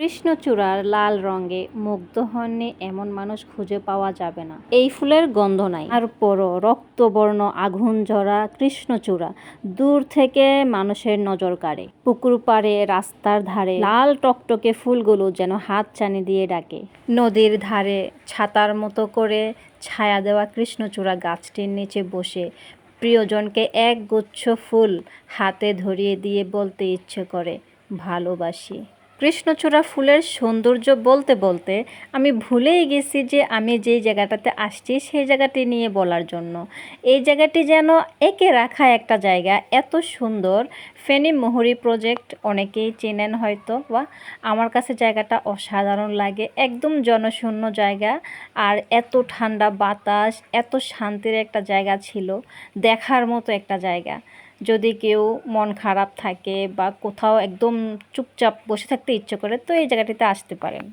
কৃষ্ণচূড়ার লাল রঙে মুগ্ধ হননি এমন মানুষ খুঁজে পাওয়া যাবে না। এই ফুলের গন্ধ নাই। তারপরও রক্তবর্ণ আগুন ঝরা কৃষ্ণচূড়া দূর থেকে মানুষের নজর কাড়ে। পুকুর পাড়ে, রাস্তার ধারে লাল টকটকে ফুলগুলো যেন হাত চানি দিয়ে ডাকে। নদীর ধারে ছাতার মতো করে ছায়া দেওয়া কৃষ্ণচূড়া গাছটির নিচে বসে প্রিয়জনকে এক গুচ্ছ ফুল হাতে ধরিয়ে দিয়ে বলতে ইচ্ছে করে, ভালোবাসি। কৃষ্ণচূড়া ফুলের সৌন্দর্য বলতে বলতে আমি ভুলেই গেছি যে আমি যেই জায়গাটাতে আসছি সেই জায়গাটি নিয়ে বলার জন্য। এই জায়গাটি যেন একে রাখা একটা জায়গা। এত সুন্দর। ফেনী মোহরি প্রজেক্ট অনেকেই চেনেন হয়তো বা আমার কাছে জায়গাটা অসাধারণ লাগে। একদম জনশূন্য জায়গা। আর এত ঠান্ডা বাতাস, এত শান্তির একটা জায়গা ছিল। দেখার মতো একটা জায়গা। যদি কেউ মন খারাপ থাকে বা কোথাও একদম চুপচাপ বসে থাকতে ইচ্ছে করে, তো এই জায়গাটিতে আসতে পারেন।